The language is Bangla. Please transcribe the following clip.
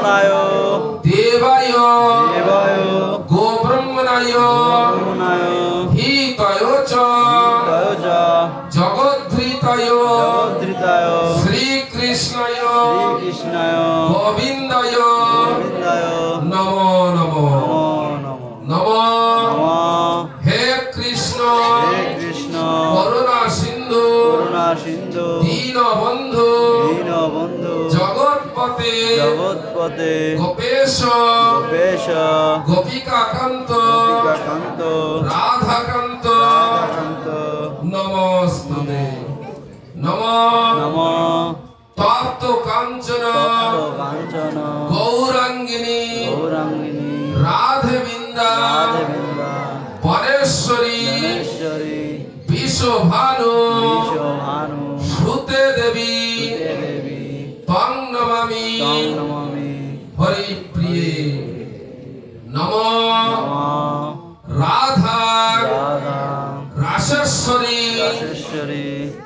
দেবায় দেবায় গোব্রহ্মণায়। ব্রাহ্মণায় হিতয় চ। তয় চ। জগদ্ধৃতয়। জগদ্ধৃতায়। শ্রীকৃষ্ণয়। শ্রীকৃষ্ণায়। গোবিন্দয়। গোবিন্দায়। নমো নমো। নমো নমো। নমো। নমঃ। হে কৃষ্ণ। হে কৃষ্ণ। করুণা সিন্ধু। করুণা সিন্ধু। দীন বন্ধু দীন বন্ধু জগৎপতে জগৎপতে গোপেশ। গোপেশ। গোপিকাকান্ত। গোপিকাকান্ত। রাধাকান্ত। রাধাকান্ত। নমস্তে নম। নম। তপ্ত কাঞ্চন। কাঞ্চন। গৌরাঙ্গিনী। গৌরাঙ্গিনী। রাধে বৃন্দা রাধেবৃন্দা। পরেশ্বরী ধনেশ্বরী বিশ্বভানু। বিশ্বভানু। নমামি। তং প্রিয়ে নম। রাধা। রাসেশ্বরী।